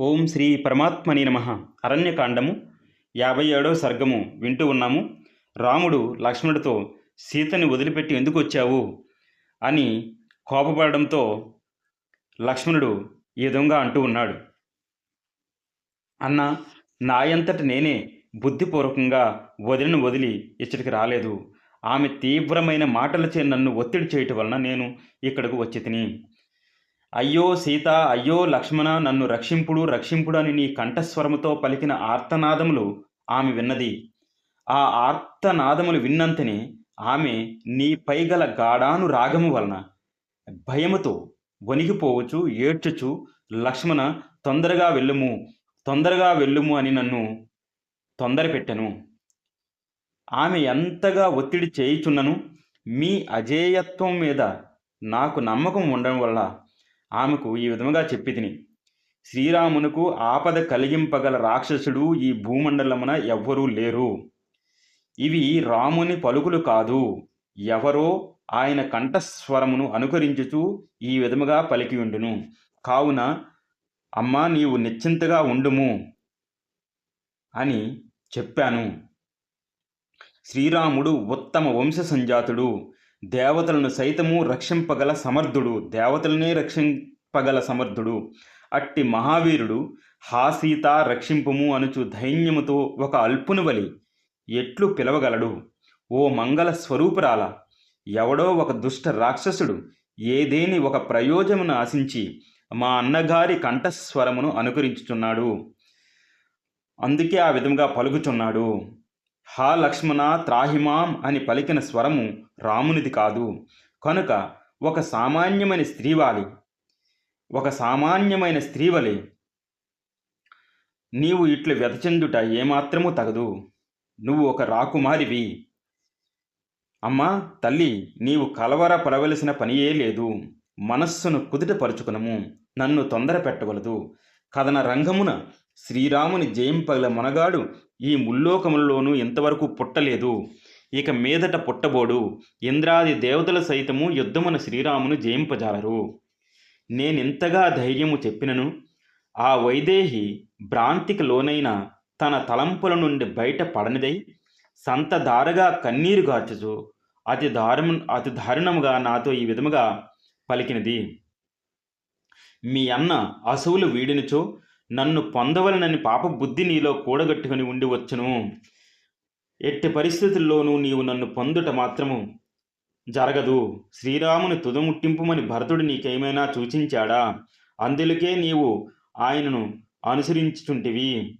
ఓం శ్రీ పరమాత్మని నమ. అరణ్యకాండము యాభై ఏడవ సర్గము. వింటూ ఉన్నాము. రాముడు లక్ష్మణుడితో సీతని వదిలిపెట్టి ఎందుకు వచ్చావు? అని కోపపడడంతో లక్ష్మణుడు ఈ విధంగా అంటూ ఉన్నాడు. అన్న నాయంతట నేనే బుద్ధిపూర్వకంగా వదిలిన వదిలి ఇచ్చటికి రాలేదు. ఆమె తీవ్రమైన మాటలచే నన్ను ఒత్తిడి చేయటం వలన నేను ఇక్కడకు వచ్చి తిని అయ్యో సీత అయ్యో లక్ష్మణ నన్ను రక్షింపుడు రక్షింపుడు అని నీ కంఠస్వరముతో పలికిన ఆర్తనాదములు ఆమె విన్నది. ఆ ఆర్తనాదములు విన్నంతనే ఆమె నీ పైగల గాఢాను రాగము వలన భయముతో వణిగిపోవచ్చు ఏడ్చచ్చు లక్ష్మణ తొందరగా వెళ్ళుము తొందరగా వెళ్ళుము అని నన్ను తొందర పెట్టెను ఆమె ఎంతగా ఒత్తిడి చేయుచున్నను మీ అజేయత్వం మీద నాకు నమ్మకం ఉండడం వల్ల ఆమెకు ఈ విధముగా చెప్పి తిని శ్రీరామునకు ఆపద కలిగింపగల రాక్షసుడు ఈ భూమండలమున ఎవ్వరూ లేరు. ఇవి రాముని పలుకులు కాదు. ఎవరో ఆయన కంఠస్వరమును అనుకరించుచూ ఈ విధముగా పలికి ఉండును. కావున అమ్మా నీవు నిశ్చింతగా ఉండుము అని చెప్పాను. శ్రీరాముడు ఉత్తమ వంశ సంజాతుడు దేవతలను సైతము రక్షింపగల సమర్థుడు దేవతలనే రక్షింపగల సమర్థుడు. అట్టి మహావీరుడు హాసీత రక్షింపుము అనుచు ధైన్యముతో ఒక అల్పుని వలి ఎట్లు పిలవగలడు? ఓ మంగళ స్వరూపురాల ఎవడో ఒక దుష్ట రాక్షసుడు ఏదేని ఒక ప్రయోజమును ఆశించి మా అన్నగారి కంఠస్వరమును అనుకరించుచున్నాడు. అందుకే ఆ విధంగా పలుకుచున్నాడు. హా లక్ష్మణ త్రాహిమాం అని పలికిన స్వరము రామునిది కాదు. కనుక ఒక సామాన్యమైన స్త్రీవాలి ఒక సామాన్యమైన స్త్రీవలి నీవు ఇట్లు వ్యతచెందుట ఏమాత్రమూ తగదు. నువ్వు ఒక రాకుమారివి అమ్మా తల్లి నీవు కలవర పడవలసిన పనియే లేదు. మనస్సును కుదుటపరుచుకునము. నన్ను తొందర పెట్టవలదు కథన రంగమున శ్రీరాముని జయింపగల మనగాడు ఈ ముల్లోకములలోనూ ఇంతవరకు పుట్టలేదు. ఇక మీదట పుట్టబోడు. ఇంద్రాది దేవతల సైతము యుద్ధమున శ్రీరామును జయింపజాలరు. నేనింతగా ధైర్యము చెప్పినను. ఆ వైదేహి భ్రాంతికి లోనైన తన తలంపుల నుండి బయట పడనిదై సంతధారగా కన్నీరు గార్చుచు అతి దారుణ అతి దారుణముగా నాతో ఈ విధముగా పలికినది. మీ అన్న అసువులు వీడినచో నన్ను పొందవలనని పాప బుద్ధి నీలో కూడగట్టుకుని ఉండి వచ్చును. ఎట్టి పరిస్థితుల్లోనూ నీవు నన్ను పొందుట మాత్రము జరగదు. శ్రీరాముని తుదముట్టింపుమని భరతుడు నీకేమైనా సూచించాడా? అందులకే నీవు ఆయనను అనుసరించుచుంటివి.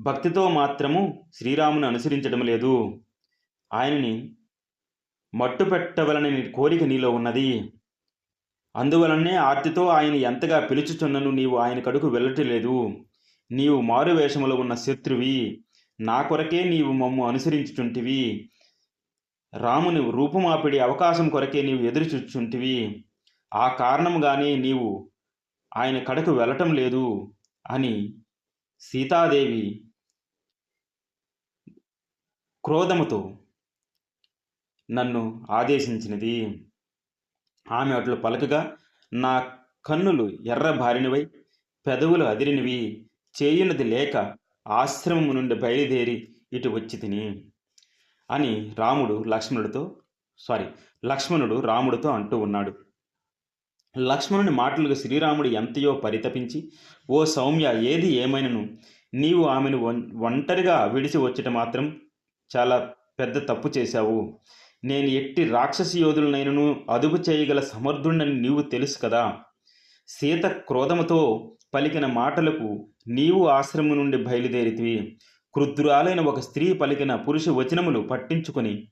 భక్తితో మాత్రము శ్రీరాముని అనుసరించడం లేదు. ఆయనని మట్టు పెట్టవలనని కోరిక నీలో ఉన్నది. అందువలనే ఆర్తితో ఆయన ఎంతగా పిలుచుచున్నను నీవు ఆయన కడుకు వెళ్ళటలేదు. నీవు మారువేషములో ఉన్న శత్రువి. నా కొరకే నీవు మమ్ము అనుసరించుచుంటివి. రాముని రూపుమాపిడి అవకాశం కొరకే నీవు ఎదురు చూచుంటివి ఆ కారణముగానే నీవు ఆయన కడకు వెళ్ళటం లేదు అని సీతాదేవి క్రోధముతో నన్ను ఆదేశించినది. ఆమె అట్లు పలకగా నా కన్నులు ఎర్రబారినవై పెదవులు అదిరినవి. చేయునది లేక ఆశ్రమము నుండి బయలుదేరి ఇటు వచ్చి తిని అని రాముడు లక్ష్మణుడితో సారీ లక్ష్మణుడు రాముడితో అంటూ ఉన్నాడు. లక్ష్మణుని మాటలకు శ్రీరాముడు ఎంతయో పరితపించి ఓ సౌమ్య ఏది ఏమైనను? నీవు ఆమెను ఒంటరిగా విడిచి వచ్చట మాత్రం చాలా పెద్ద తప్పు చేశావు. నేను ఎట్టి రాక్షసి యోధులనైనను అదుపు చేయగల సమర్థుడని నీవు తెలుసు కదా. సీత క్రోధముతో పలికిన మాటలకు నీవు ఆశ్రమం నుండి బయలుదేరితివి. క్రుద్రురాలైన ఒక స్త్రీ పలికిన పురుష వచనములు పట్టించుకొని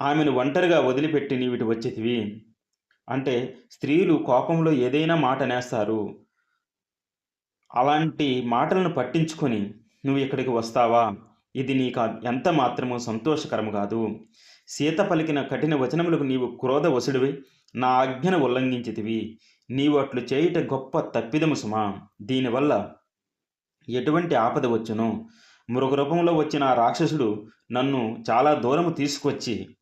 ఆమెను ఒంటరిగా వదిలిపెట్టి నీవిటి వచ్చేతివి. అంటే స్త్రీలు కోపంలో ఏదైనా మాట నేస్తారు. అలాంటి మాటలను పట్టించుకొని నువ్వు ఇక్కడికి వస్తావా? ఇది నీకు ఎంత మాత్రమూ సంతోషకరము కాదు. సీత పలికిన కఠిన వచనములకు నీవు క్రోధ వసుడివి నా ఆజ్ఞను ఉల్లంఘించితివి. నీవు అట్లు చేయుట గొప్ప తప్పిదము సుమా. దీనివల్ల ఎటువంటి ఆపద వచ్చును? మృగ రూపంలో వచ్చిన ఆ రాక్షసుడు నన్ను చాలా దూరము తీసుకొచ్చి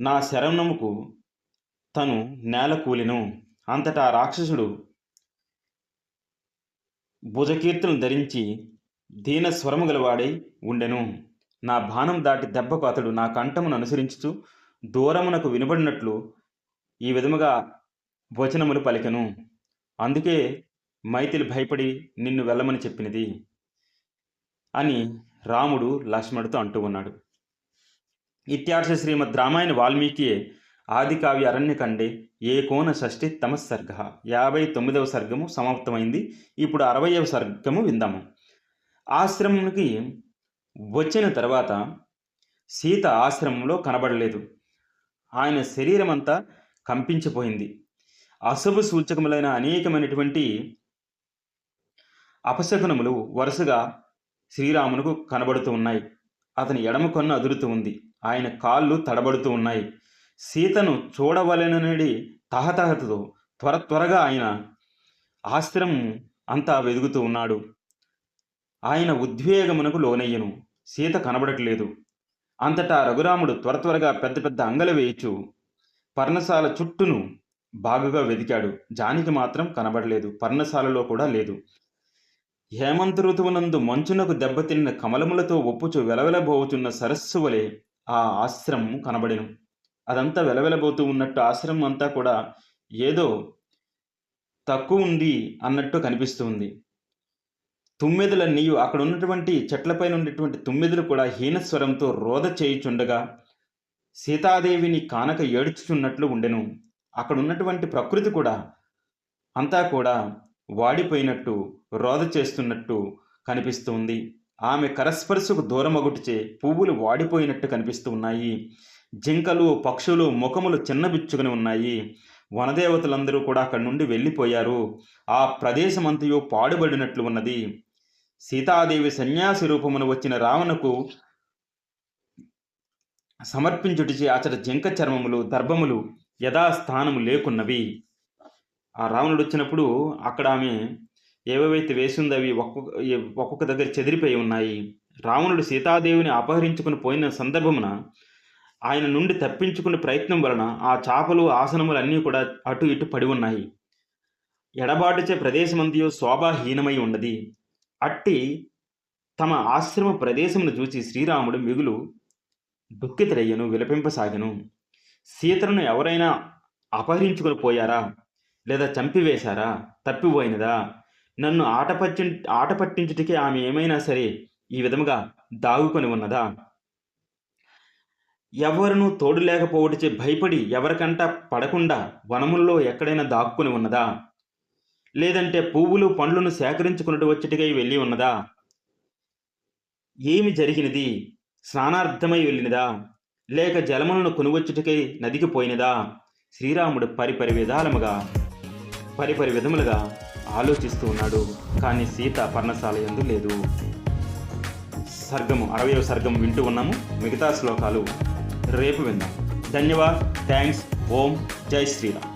నా శరణముకు తను నేల కూలిను. అంతటా రాక్షసుడు భుజకీర్తులను ధరించి దీన స్వరము గలవాడై ఉండెను. నా బాణం దాటి దెబ్బకు అతడు నా కంఠమును అనుసరించుచు దూరమునకు వినబడినట్లు ఈ విధముగా వచనములు పలికెను. అందుకే మైతిలి భయపడి నిన్ను వెళ్ళమని చెప్పినది అని రాముడు లక్ష్మణుడితో అంటూ ఉన్నాడు. ఇత్యార్ష శ్రీమద్ రామాయణ వాల్మీకి ఆది కావ్య అరణ్యకండే ఏకోన షష్ఠి తమ సర్గ. యాభై తొమ్మిదవ సర్గము సమాప్తమైంది. ఇప్పుడు అరవయవ సర్గము విందాము. ఆశ్రమంకి వచ్చిన తర్వాత సీత ఆశ్రమంలో కనబడలేదు. ఆయన శరీరమంతా కంపించిపోయింది. అశుభ సూచకములైన అనేకమైనటువంటి అపశకునములు వరుసగా శ్రీరామునకు కనబడుతూ ఉన్నాయి. అతని ఎడమ కన్ను అదురుతూ ఉంది. ఆయన కాళ్ళు తడబడుతూ ఉన్నాయి. సీతను చూడవలెనని తహతహతతో త్వర త్వరగా ఆయన ఆశ్రమం అంతా వెదుగుతూ ఉన్నాడు. ఆయన ఉద్వేగమునకు లోనయ్యను. సీత కనబడట్లేదు. అంతటా రఘురాముడు త్వర త్వరగా పెద్ద పెద్ద అంగలు వేయచ్చు. పర్ణశాల చుట్టూను బాగుగా వెదికాడు జానికి మాత్రం కనబడలేదు. పర్ణశాలలో కూడా లేదు. హేమంత ఋతువునందు మంచునకు దెబ్బతిన్న కమలములతో ఒప్పుచు వెలవెలబోవుచున్న సరస్సు వలె ఆ ఆశ్రమం కనబడెను. అదంతా వెలవెలబోతూ ఉన్నట్టు ఆశ్రమం అంతా కూడా ఏదో తక్కువ ఉంది అన్నట్టు కనిపిస్తుంది. తుమ్మెదులన్నీ అక్కడ ఉన్నటువంటి చెట్లపైన ఉన్నటువంటి తుమ్మెదులు కూడా హీనస్వరంతో రోధ చేయుచుండగా సీతాదేవిని కానక ఏడుచుచున్నట్లు ఉండెను. అక్కడ ఉన్నటువంటి ప్రకృతి కూడా అంతా కూడా వాడిపోయినట్టు రోద చేస్తున్నట్టు కనిపిస్తుంది. ఆమె కరస్పర్శకు దూరమగుటిచే పువ్వులు వాడిపోయినట్టు కనిపిస్తూ ఉన్నాయి జింకలు పక్షులు ముఖములు చిన్నబిచ్చుకుని ఉన్నాయి. వనదేవతలందరూ కూడా అక్కడి నుండి వెళ్ళిపోయారు. ఆ ప్రదేశమంతయు పాడుబడినట్లు ఉన్నది. సీతాదేవి సన్యాసి రూపమున వచ్చిన రావణకు సమర్పించుటిచి అతడి జింక చర్మములు దర్భములు యథాస్థానము లేకున్నవి. ఆ రావణుడు వచ్చినప్పుడు అక్కడ ఆమె ఏవేవైతే వేసిందో అవి ఒక్కొక్క ఒక్కొక్క దగ్గర చెదిరిపోయి ఉన్నాయి. రావణుడు సీతాదేవిని అపహరించుకుని పోయిన సందర్భమున ఆయన నుండి తప్పించుకునే ప్రయత్నం వలన ఆ చాపలు ఆసనములు అన్నీ కూడా అటు ఇటు పడి ఉన్నాయి. ఎడబాటుచే ప్రదేశమంతయు శోభాహీనమై ఉన్నది. అట్టి తమ ఆశ్రమ ప్రదేశమును చూసి శ్రీరాముడు మిగులు దుఃఖితుడయ్యను విలపింపసాగను. సీతను ఎవరైనా అపహరించుకొని పోయారా? లేదా చంపివేశారా? తప్పిపోయినదా? నన్ను ఆట పట్టి ఆట పట్టించుటికి ఆమె ఏమైనా సరే ఈ విధముగా దాగుకొని ఉన్నదా? ఎవరునూ తోడు లేకపోవటిచే భయపడి ఎవరికంట పడకుండా వనముల్లో ఎక్కడైనా దాక్కుని ఉన్నదా? లేదంటే పువ్వులు పండ్లను సేకరించుకున్నట్టు వచ్చటికై వెళ్ళి ఉన్నదా? ఏమి జరిగినది? స్నానార్థమై వెళ్ళినదా? లేక జలములను కొనువచ్చుటకై నదికి పోయినదా? శ్రీరాముడు పరిపరి విధాలముగా పరిపరి విధములుగా ఆలోచిస్తూ ఉన్నాడు. కానీ సీత పర్ణశాల ఎందు లేదు. సర్గము అరవయవ సర్గం వింటూ ఉన్నాము. మిగతా శ్లోకాలు రేపు విందాం. ధన్యవాద్. థ్యాంక్స్. ఓం. జై శ్రీరామ్.